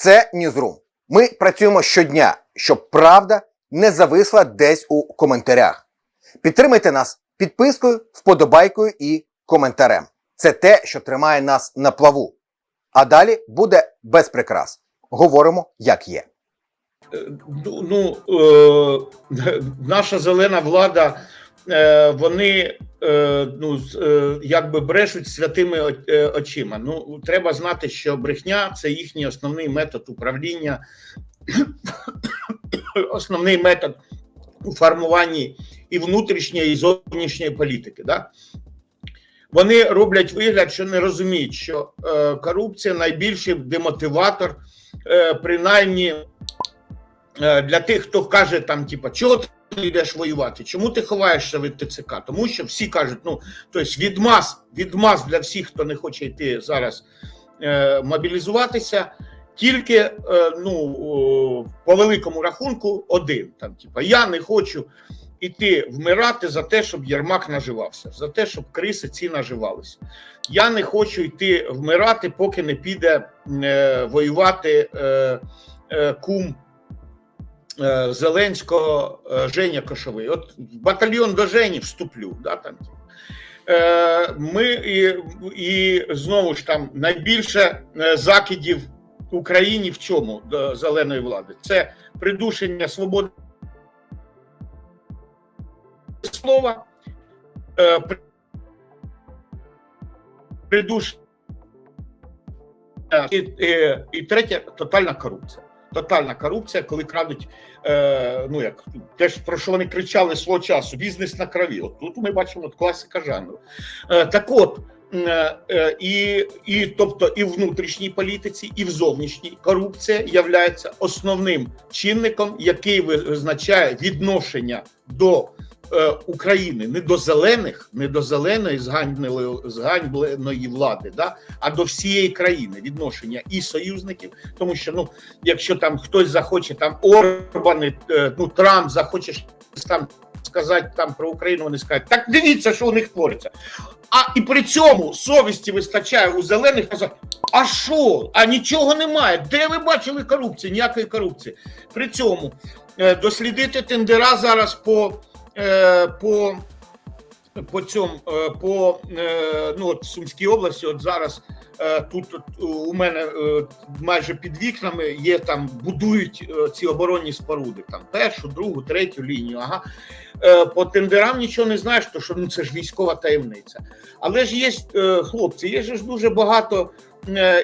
Це Ньюзрум. Ми працюємо щодня, щоб правда не зависла десь у коментарях. Підтримайте нас підпискою, вподобайкою і коментарем. Це те, що тримає нас на плаву. А далі буде без прикрас. Говоримо, як є. Ну, ну е, наша зелена влада, е, вони е, ну, е, якби брешуть святими е, очима. Ну, треба знати, що брехня це їхній основний метод управління, основний метод у формуванні і внутрішньої, і зовнішньої політики. Да? Вони роблять вигляд, що не розуміють, що е, корупція найбільший демотиватор, е, принаймні е, для тих, хто каже там, типа, чого ти йдеш воювати? Чому ти ховаєшся від ТЦК? Тому що всі кажуть, ну тобто відмаз, відмаз для всіх, хто не хоче йти зараз е, мобілізуватися. Тільки е, ну по великому рахунку один там, типа, я не хочу іти вмирати за те, щоб Єрмак наживався, за те, щоб криси ці наживалися. Я не хочу йти вмирати, поки не піде е, воювати е, е, кум Зеленського е, Женя Кошовий. От в батальйон до Жені вступлю. Да, там. Е, Ми і, і знову ж там найбільше е, закидів Україні в чому до зеленої влади? Це придушення свободи слова, е, придушення і, і, і третє тотальна корупція. Тотальна корупція, коли крадуть, е, ну як те ж про що вони кричали свого часу, бізнес на крові. От тут ми бачимо от класика жанру. Е, так от, е, е, і, і тобто і в внутрішній політиці, і в зовнішній корупція являється основним чинником, який визначає відношення до України не до зелених, не до зеленої зганьбленої, влади, да, а до всієї країни відношення і союзників, тому що ну, якщо там хтось захоче, там Орбан, е, ну Трамп захоче там сказати там про Україну, вони скажуть, так дивіться, що у них твориться. А і при цьому совісті вистачає у зелених казати, а що? А нічого немає. Де ви бачили корупцію? Ніякої корупції. При цьому е, дослідити тендера зараз по, е, по, по цьому, е, по е, ну, от Сумській області, от зараз е, тут от, у мене е, майже під вікнами є там, будують е, ці оборонні споруди, там першу, другу, третю лінію. Ага. Е, По тендерам нічого не знаєш, то що ну це ж військова таємниця. Але ж є е, хлопці, є ж дуже багато е,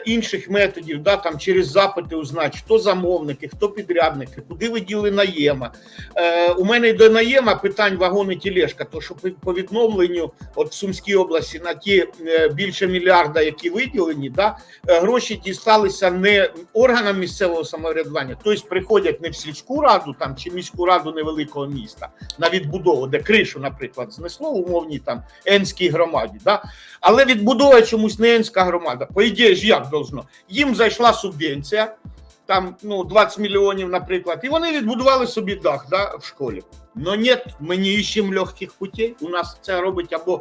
інших методів, да, там через запити узнати, хто замовники, хто підрядники, куди ви діли наєма. Е, у мене до наєма питань вагони тілешка, то що по- по відновленню от в Сумській області на ті е, більше мільярда, які виділені, да, е, гроші дісталися не органам місцевого самоврядування, тобто приходять не в сільську раду там чи міську раду невеликого міста на відбудову, де кришу, наприклад, знесло умовній там Енській громаді. Да? Але відбудова чомусь не Енська громада. По ідеї ж як должно? Їм зайшла субвенція, там ну 20 мільйонів, наприклад, і вони відбудували собі дах да, в школі. Но нет, ми не іщемо легких путей. У нас це робить або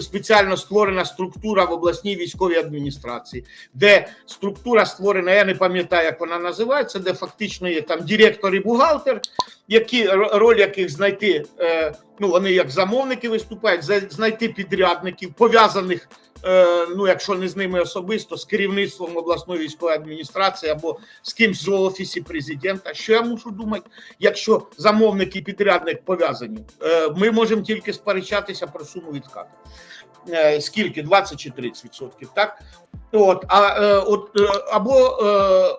спеціально створена структура в обласній військовій адміністрації, де структура створена, я не пам'ятаю, як вона називається, де фактично є там директор і бухгалтер, які роль яких знайти, е, ну вони як замовники виступають, знайти підрядників, пов'язаних, ну якщо не з ними особисто, з керівництвом обласної військової адміністрації або з кимсь з офісі президента. Що я мушу думати, якщо замовник і підрядник пов'язані? Е, ми можемо тільки сперечатися про суму відкату. Е, скільки 20 чи 30 відсотків, так? От, а е, от е, або е,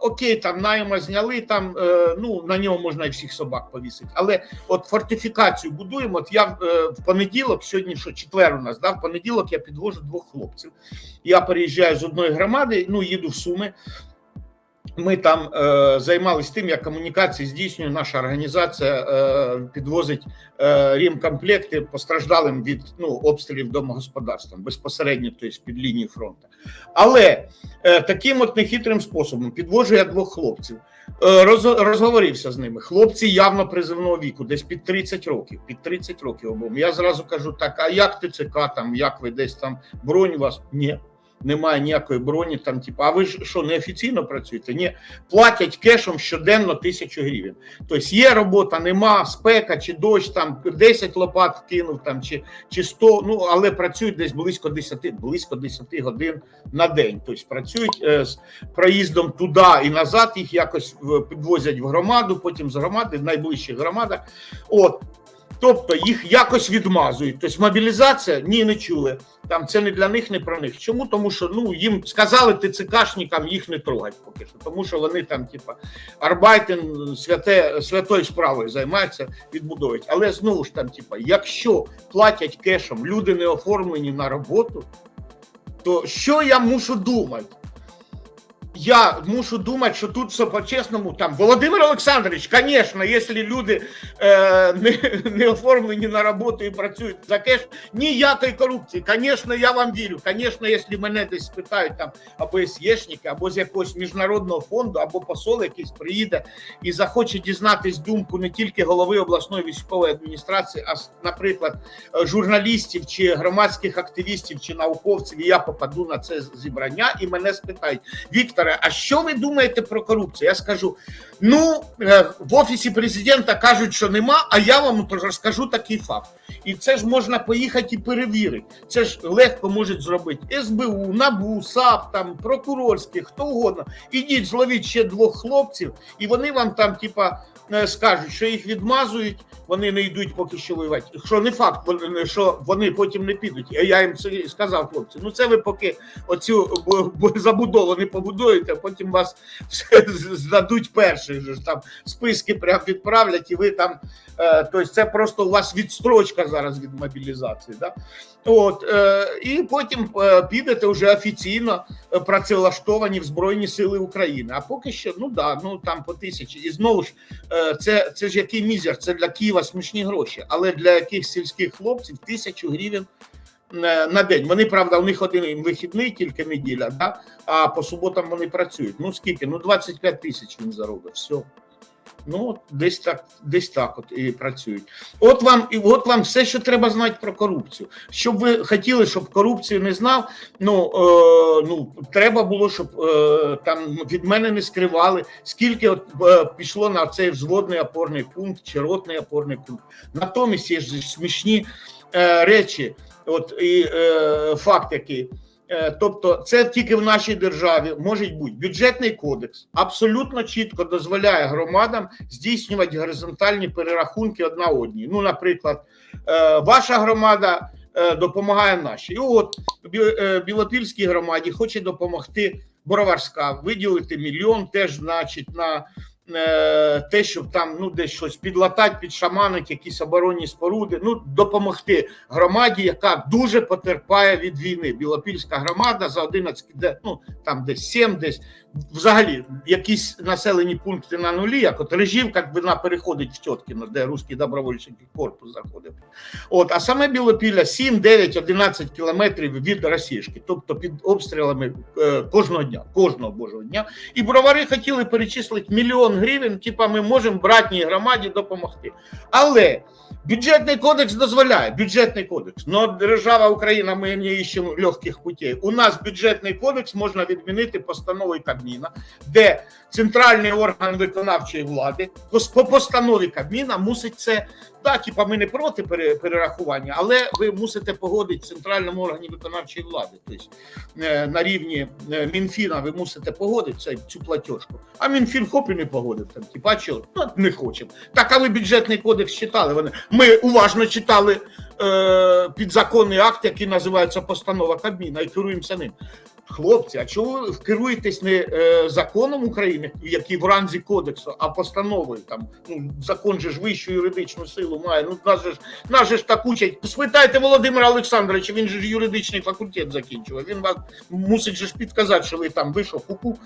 окей, там найма зняли, там е, ну на нього можна і всіх собак повісити. Але от фортифікацію будуємо. От я е, в понеділок, сьогодні що четвер у нас, да, в понеділок я підвожу двох хлопців. Я переїжджаю з одної громади, ну їду в Суми. Ми там е, займалися тим, як комунікації здійснює наша організація, е, підвозить е, рімкомплекти постраждалим від ну, обстрілів домогосподарством безпосередньо, тобто під лінією фронту. Але е, таким от нехитрим способом підвожу я двох хлопців. Е, роз, розговорився з ними. Хлопці явно призивного віку, десь під 30 років. Під 30 років обом. Я зразу кажу: так, а як ТЦК там, як ви десь там бронь у вас? Ні. Немає ніякої броні. Там, типу, а ви ж що, неофіційно працюєте? Ні, платять кешом щоденно тисячу гривень. Тобто є робота, нема, спека чи дощ, там 10 лопат кинув там, чи, чи 100, ну але працюють десь близько 10, близько 10 годин на день. Тобто працюють е, з проїздом туди і назад, їх якось підвозять в громаду, потім з громади, в найближчих громадах. От. Тобто їх якось відмазують. Тобто мобілізація ні, не чули. Там це не для них, не про них. Чому? Тому що ну їм сказали ТЦКшникам їх не трогать поки що, тому що вони там, типа, Арбайтен святе святою справою займаються, відбудовують. Але знову ж там, типа, якщо платять кешом, люди не оформлені на роботу, то що я мушу думати? Я мушу думати, що тут все по-чесному. Там Володимир Олександрович, звісно, якщо люди е, не, не оформлені на роботу і працюють за кеш, ніякої корупції. Звісно, я вам вірю. Звісно, якщо мене десь спитають там або СЄшники, або з якогось міжнародного фонду, або посол якийсь приїде і захоче дізнатись думку не тільки голови обласної військової адміністрації, а наприклад, е, журналістів чи громадських активістів чи науковців, і я попаду на це зібрання, і мене спитають: Вікторе, а що ви думаєте про корупцію? Я скажу: ну е, в офісі президента кажуть, що нема, а я вам розкажу такий факт. І це ж можна поїхати і перевірити. Це ж легко можуть зробити СБУ, НАБУ, САП, там прокурорські, хто угодно. Ідіть, зловіть ще двох хлопців, і вони вам там, типа. е, Скажуть, що їх відмазують, вони не йдуть поки що воювати. Що не факт, що вони потім не підуть. Я їм це сказав, хлопці. Ну це ви поки оцю забудову не побудуєте, а потім вас здадуть ж Там списки прям відправлять, і ви там. Е, тобто це просто у вас відстрочка зараз від мобілізації. Да? От, е, і потім е, підете вже офіційно працевлаштовані в Збройні Сили України. А поки що, ну да, ну там по тисячі. І знову ж, це, це ж який мізер, це для Києва смішні гроші, але для яких сільських хлопців тисячу гривень на день. Вони, правда, у них один вихідний, тільки неділя, да? а по суботам вони працюють. Ну скільки? Ну 25 тисяч він заробить. Все. Ну, десь так, десь так от і працюють. От вам, і от вам все, що треба знати про корупцію. Щоб ви хотіли, щоб корупцію не знав, ну, е, ну треба було, щоб е, там від мене не скривали, скільки от е, пішло на цей взводний опорний пункт чи ротний опорний пункт. Натомість є ж смішні е, речі, от і е, факт який. Е, Тобто, це тільки в нашій державі може бути бюджетний кодекс, абсолютно чітко дозволяє громадам здійснювати горизонтальні перерахунки одна одній. Ну, наприклад, е, ваша громада е, допомагає нашій. І от Бі- Білопільській громаді хоче допомогти Бороварська, виділити мільйон, теж значить на те, щоб там ну десь щось підлатати, підшаманити, якісь оборонні споруди, ну допомогти громаді, яка дуже потерпає від війни. Білопільська громада за 11, де, ну там десь 7, десь взагалі якісь населені пункти на нулі, як от Режівка, вона переходить в Тьоткіно, де руський добровольчий корпус заходив. От, а саме Білопілля 7, 9, 11 кілометрів від Росіжки, тобто під обстрілами е, кожного дня, кожного божого дня. І бровари хотіли перечислити мільйон гривень, типа ми можемо братній громаді допомогти. Але бюджетний кодекс дозволяє, бюджетний кодекс. Но держава Україна, ми не іщемо легких путей. У нас бюджетний кодекс можна відмінити постановою Кабміна, де центральний орган виконавчої влади по постанові Кабміна мусить це. Да, типа ми не проти перерахування, але ви мусите погодити в центральному органі виконавчої влади. Тобто е, на рівні е, Мінфіна ви мусите погодити цю платіжку. А Мінфін хоп і не погодив там. Типа, що ну, не хочемо. Так, а ви бюджетний кодекс читали? Вони ми уважно читали е, підзаконний акт, який називається постанова Кабміна, і керуємося ним. Хлопці, а чого ви керуєтесь не е, законом України, який в ранзі кодексу, а постановою там ну закон же ж вищу юридичну силу має. Ну нас же ж нас же ж так учать. Спитайте Володимира Олександровича, він же ж юридичний факультет закінчував. Він вам мусить же ж підказати, що ви там вийшов куку.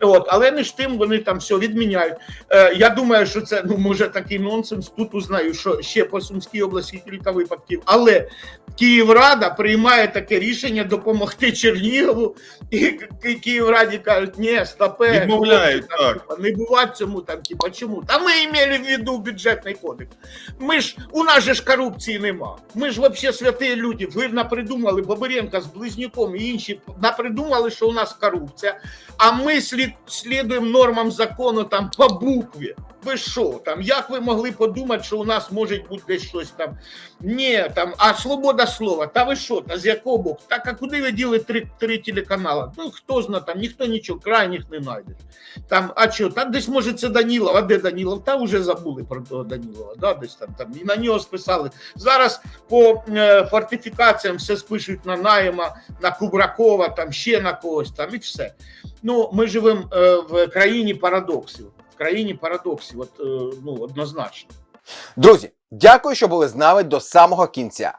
От, але не ж тим вони там все відміняють. Е, я думаю, що це ну може такий нонсенс. Тут узнаю, що ще по Сумській області кілька випадків, але Київрада приймає таке рішення допомогти Чернігову і Ки- Київраді кажуть, ні, стопе, Відмовляють, так. не буває цьому там, типа, чому? Та ми мали в виду бюджетний кодекс. Ми ж, у нас же ж корупції нема. Ми ж вообще святі люди. Ви напридумали, Бабиренко з Близнюком і інші напридумали, що у нас корупція, а ми слід, слідуємо нормам закону там по букві. Ви що там? Як ви могли подумати, що у нас може бути десь щось там? Ні, там, а свобода слова. Та ви що? Та з якого боку? Так а куди ви діли три, три телеканали? Ну хто зна там, ніхто нічого, крайніх не знайде. Там, а що, там десь може це Данілов, а де Данілов? Та вже забули про того Данілова. Да? Десь там, там і на нього списали. Зараз по е, фортифікаціям все спишуть на Наєма, на Кубракова, там ще на когось там і все. Ну, ми живемо е, в країні парадоксів. В країні парадоксів, от, е, ну, однозначно. Друзі, дякую, що були з нами до самого кінця.